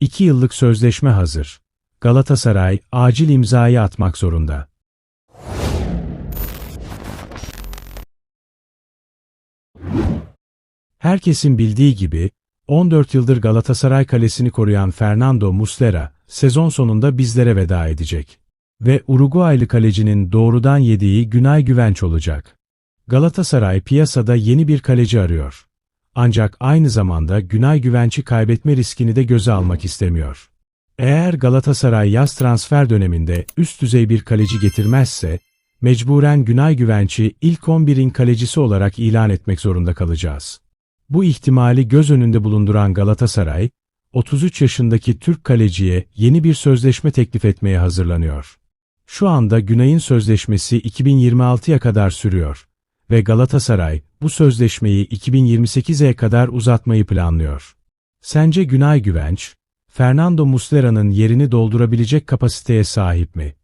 2 yıllık sözleşme hazır. Galatasaray acil imzayı atmak zorunda. Herkesin bildiği gibi 14 yıldır Galatasaray kalesini koruyan Fernando Muslera sezon sonunda bizlere veda edecek. Ve Uruguaylı kalecinin doğrudan yediği Günay Güvenç olacak. Galatasaray piyasada yeni bir kaleci arıyor. Ancak aynı zamanda Günay Güvenç'i kaybetme riskini de göze almak istemiyor. Eğer Galatasaray yaz transfer döneminde üst düzey bir kaleci getirmezse, mecburen Günay Güvenç'i ilk 11'in kalecisi olarak ilan etmek zorunda kalacağız. Bu ihtimali göz önünde bulunduran Galatasaray, 33 yaşındaki Türk kaleciye yeni bir sözleşme teklif etmeye hazırlanıyor. Şu anda Günay'ın sözleşmesi 2026'ya kadar sürüyor ve Galatasaray bu sözleşmeyi 2028'e kadar uzatmayı planlıyor. Sence Günay Güvenç, Fernando Muslera'nın yerini doldurabilecek kapasiteye sahip mi?